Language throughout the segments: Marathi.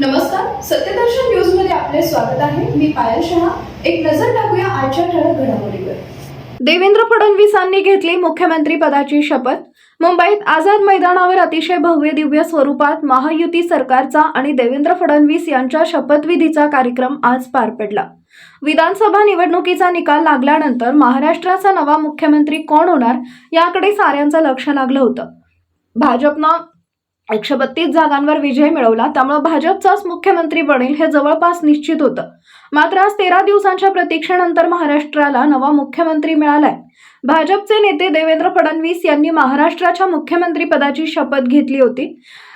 नमस्कार सत्यदर्शन न्यूजमध्ये आपले स्वागत आहे. मी पायल शहा. एक नजर टाकूया आजच्या ठळक घडामोडीवर. देवेंद्र फडणवीसांनी घेतली मुख्यमंत्री पदाची शपथ. मुंबईत आझाद मैदानावर अतिशय भव्य दिव्य स्वरूपात महायुती सरकारचा आणि देवेंद्र फडणवीस यांच्या शपथविधीचा कार्यक्रम आज पार पडला. विधानसभा निवडणुकीचा निकाल लागल्यानंतर महाराष्ट्राचा नवा मुख्यमंत्री कोण होणार याकडे साऱ्यांचं लक्ष लागलं होतं. भाजपनं एकशे बत्तीस जागांवर विजय मिळवला त्यामुळे भाजपचाच मुख्यमंत्री बनेल हे जवळपास निश्चित होतं. मात्र आज तेरा दिवसांच्या प्रतीक्षेनंतर महाराष्ट्राला नवा मुख्यमंत्री मिळालाय. भाजपचे नेते देवेंद्र फडणवीस यांनी महाराष्ट्राच्या मुख्यमंत्रीपदाची शपथ घेतली होती.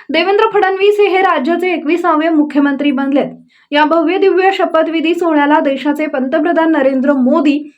देवेंद्र फडणवीस हे राज्याचे एकविसावे मुख्यमंत्री बनलेत. या भव्य दिव्य शपथविधी सोहळ्याला देशाचे पंतप्रधान नरेंद्र मोदी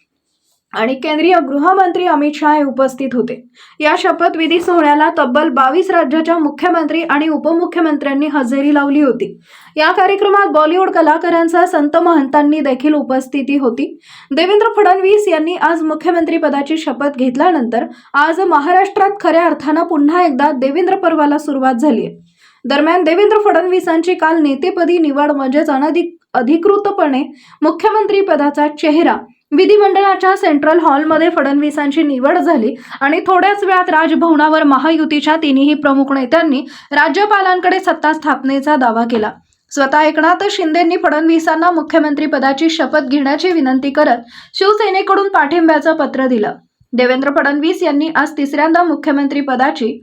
आणि केंद्रीय गृहमंत्री अमित शहा हे उपस्थित होते. या शपथविधी सोहळ्याला तब्बल बावीस राज्याच्या मुख्यमंत्री आणि उपमुख्यमंत्र्यांनी हजेरी लावली होती. या कार्यक्रमात बॉलिवूड कलाकारांचा संत महंतांनी देखील उपस्थिती होती. देवेंद्र फडणवीस यांनी आज मुख्यमंत्री पदाची शपथ घेतल्यानंतर आज महाराष्ट्रात खऱ्या अर्थानं पुन्हा एकदा देवेंद्र पर्वाला सुरुवात झाली आहे दरम्यान देवेंद्र फडणवीसांची काल नेतेपदी निवड म्हणजेच अनधिक अधिकृतपणे मुख्यमंत्री पदाचा चेहरा विधिमंडळाच्या सेंट्रल हॉलमध्ये फडणवीसांची निवड झाली आणि थोड्याच वेळात राजभवनावर महायुतीच्या तिन्ही प्रमुख नेत्यांनी राज्यपालांकडे सत्ता स्थापनेचा दावा केला. स्वतः एकनाथ शिंदेंनी फडणवीसांना मुख्यमंत्री पदाची शपथ घेण्याची विनंती करत शिवसेनेकडून पाठिंब्याचं पत्र दिलं. देवेंद्र फडणवीस यांनी आज तिसऱ्यांदा मुख्यमंत्री पदाची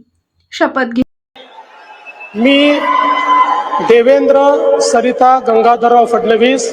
शपथ घेतली मी देवेंद्र सरिता गंगाधरराव फडणवीस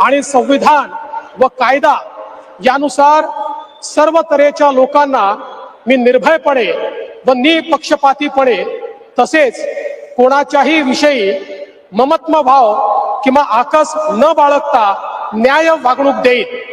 आणि संविधान व कायदा यानुसार सर्व तऱ्हेच्या लोकांना मी निर्भयपणे व निपक्षपातीपणे तसेच कोणाच्याही विषयी ममत्मभाव किंवा आकस न बाळगता न्याय वागणूक देईल